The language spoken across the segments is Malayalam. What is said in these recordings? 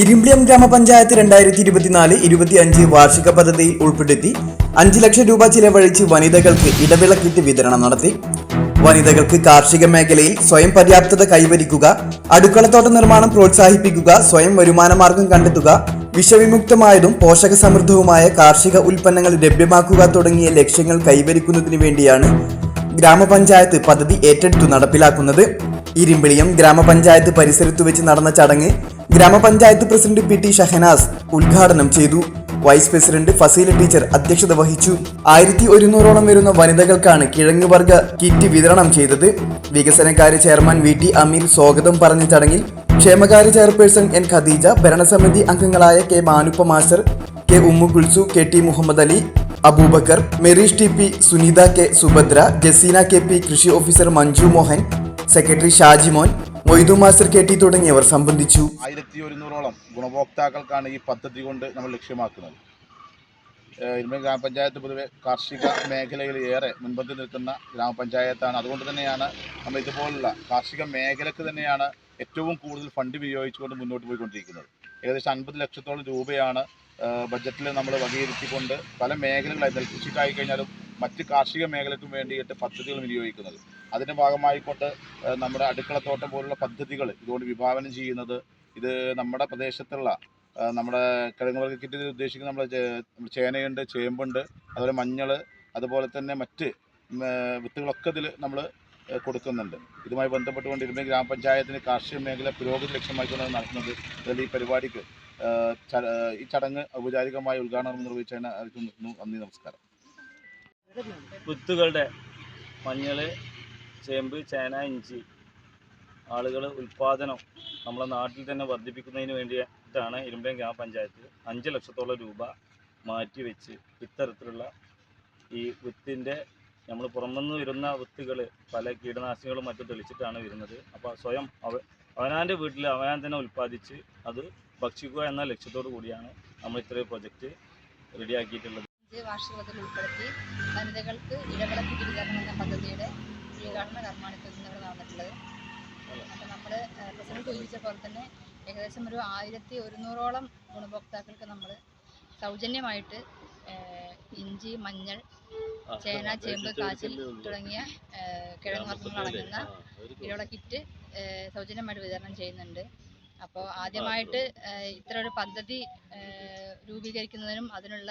ഇരുമ്പിളിയം ഗ്രാമപഞ്ചായത്ത് രണ്ടായിരത്തി ഇരുപത്തിനാല് ഇരുപത്തിയഞ്ച് വാർഷിക പദ്ധതിയിൽ ഉൾപ്പെടുത്തി അഞ്ച് ലക്ഷം രൂപ ചിലവഴിച്ച് വനിതകൾക്ക് ഇടവിളക്കിട്ട് വിതരണം നടത്തി. വനിതകൾക്ക് കാർഷിക മേഖലയിൽ സ്വയം പര്യാപ്തത കൈവരിക്കുക അടുക്കളത്തോട്ട നിർമ്മാണം പ്രോത്സാഹിപ്പിക്കുക സ്വയം വരുമാനമാർഗം കണ്ടെത്തുക വിഷവിമുക്തമായതും പോഷക സമൃദ്ധവുമായ കാർഷിക ഉൽപ്പന്നങ്ങൾ ലഭ്യമാക്കുക തുടങ്ങിയ ലക്ഷ്യങ്ങൾ കൈവരിക്കുന്നതിന് വേണ്ടിയാണ് ഗ്രാമപഞ്ചായത്ത് പദ്ധതി ഏറ്റെടുത്തു നടപ്പിലാക്കുന്നത്. ഇരുമ്പിളിയം ഗ്രാമപഞ്ചായത്ത് പരിസരത്ത് വെച്ച് നടന്ന ചടങ്ങ് ഗ്രാമപഞ്ചായത്ത് പ്രസിഡന്റ് പി ടി ഷഹനാസ് ഉദ്ഘാടനം ചെയ്തു. വൈസ് പ്രസിഡന്റ് ഫസീല ടീച്ചർ അധ്യക്ഷത വഹിച്ചു. ആയിരത്തി ഒരുന്നൂറോളം വരുന്ന വനിതകൾക്കാണ് കിഴങ്ങ് വർഗ കിറ്റ് വിതരണം ചെയ്തത്. വികസനകാര്യ ചെയർമാൻ വി ടി അമീർ സ്വാഗതം പറഞ്ഞ ചടങ്ങിൽ ക്ഷേമകാര്യ ചെയർപേഴ്സൺ എൻ ഖദീജ ഭരണസമിതി അംഗങ്ങളായ K Manuppa master K Ummu Kulsu K T Muhammad Ali Aboobacker Merish T P Sunitha K Subhadra Jaseena K P കൃഷി officer Manju Mohan secretary Shajimon Moidu master K T തുടങ്ങിയവർ സംബന്ധിച്ചു. ആയിരത്തി ഒരുന്നൂറോളം ഗുണഭോക്താക്കൾക്കാണ് ഈ പദ്ധതി കൊണ്ട് നമ്മൾ ലക്ഷ്യമാക്കുന്നത്. ഇരുമ്പൻ ഗ്രാമപഞ്ചായത്ത് പൊതുവെ കാർഷിക മേഖലയിൽ ഏറെ മുൻപന്തി നിൽക്കുന്ന ഗ്രാമപഞ്ചായത്താണ്. അതുകൊണ്ട് തന്നെയാണ് നമ്മൾ ഇതുപോലുള്ള കാർഷിക മേഖലക്ക് തന്നെയാണ് ഏറ്റവും കൂടുതൽ ഫണ്ട് വിനിയോഗിച്ചുകൊണ്ട് മുന്നോട്ട് പോയിക്കൊണ്ടിരിക്കുന്നത്. ഏകദേശം അൻപത് ലക്ഷത്തോളം രൂപയാണ് ബഡ്ജറ്റിൽ നമ്മൾ വകയിരുത്തിക്കൊണ്ട് പല മേഖലകളായി നെൽകൃഷിക്കായി കഴിഞ്ഞാലും മറ്റ് കാർഷിക മേഖലയ്ക്കും വേണ്ടിയിട്ട് പദ്ധതികൾ വിനിയോഗിക്കുന്നത്. അതിന്റെ ഭാഗമായിക്കൊണ്ട് നമ്മുടെ അടുക്കളത്തോട്ടം പോലുള്ള പദ്ധതികൾ ഇതുകൊണ്ട് വിഭാവനം ചെയ്യുന്നത് ഇത് നമ്മുടെ പ്രദേശത്തുള്ള നമ്മുടെ കിഴങ്ങ് വർഗ കിറ്റിൽ ഉദ്ദേശിക്കുന്ന നമ്മുടെ ചേനയുണ്ട് ചേമ്പുണ്ട് അതുപോലെ മഞ്ഞൾ അതുപോലെ തന്നെ മറ്റ് വിത്തുകളൊക്കെ ഇതിൽ നമ്മൾ കൊടുക്കുന്നുണ്ട്. ഇതുമായി ബന്ധപ്പെട്ടുകൊണ്ട് ഇരുമ്പ ഗ്രാമപഞ്ചായത്തിന് കാർഷിക മേഖല പുരോഗതി ലക്ഷ്യമായിക്കൊണ്ട് നടത്തുന്നത്. അതിൽ ഈ പരിപാടിക്ക് ഈ ചടങ്ങ് ഔപചാരികമായി ഉദ്ഘാടനം നിർവഹിച്ചതിന് നന്ദി നമസ്കാരം. വിത്തുകളുടെ മഞ്ഞൾ ചേമ്പ് ചേന ഇഞ്ചി ആളുകൾ ഉൽപ്പാദനം നമ്മുടെ നാട്ടിൽ തന്നെ വർദ്ധിപ്പിക്കുന്നതിന് വേണ്ടിയിട്ടാണ് ഇരുമ്പയം ഗ്രാമപഞ്ചായത്ത് അഞ്ച് ലക്ഷത്തോളം രൂപ മാറ്റി വെച്ച് ഇത്തരത്തിലുള്ള ഈ വിത്തിന്റെ നമ്മൾ പുറമെന്ന് വരുന്ന വിത്തുകൾ പല കീടനാശിനികളും മറ്റും തെളിച്ചിട്ടാണ് വരുന്നത്. അപ്പോൾ സ്വയം അവ അവനാന്റെ വീട്ടിൽ അവനാൻ തന്നെ ഉൽപ്പാദിച്ച് അത് ഭക്ഷിക്കുക എന്ന ലക്ഷ്യത്തോടു കൂടിയാണ് നമ്മൾ ഇത്രയും പ്രൊജക്റ്റ് റെഡിയാക്കിയിട്ടുള്ളത്. വാർഷികത്തിൽ ഉൾപ്പെടുത്തി വനിതകൾക്ക് ഇടവിളക്ക് വിതരണം എന്ന പദ്ധതിയുടെ ഉദ്ഘാടന കർമ്മമാണ് ഇപ്പോൾ ഇന്നിവിടെ നടന്നിട്ടുള്ളത്. അപ്പോൾ നമ്മൾ പ്രസിഡന്റ് സൂചിപ്പിച്ച പോലെ തന്നെ ഏകദേശം ഒരു ആയിരത്തി ഒരുന്നൂറോളം ഗുണഭോക്താക്കൾക്ക് നമ്മൾ സൗജന്യമായിട്ട് ഇഞ്ചി മഞ്ഞൾ ചേന ചേമ്പ് കാച്ചിൽ തുടങ്ങിയ കിഴങ്ങ് വർഗങ്ങൾ അടങ്ങുന്ന ഇടവിള കിറ്റ് സൗജന്യമായിട്ട് വിതരണം ചെയ്യുന്നുണ്ട്. അപ്പോൾ ആദ്യമായിട്ട് ഇത്ര ഒരു പദ്ധതി രൂപീകരിക്കുന്നതിനും അതിനുള്ള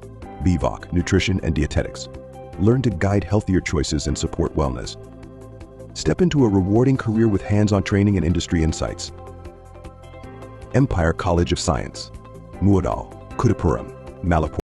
BVOC Nutrition and Dietetics. Learn to guide healthier choices and support wellness. Step into a rewarding career with hands on training and industry insights. Empire College of Science, Muadal, Kudapuram, Malapur.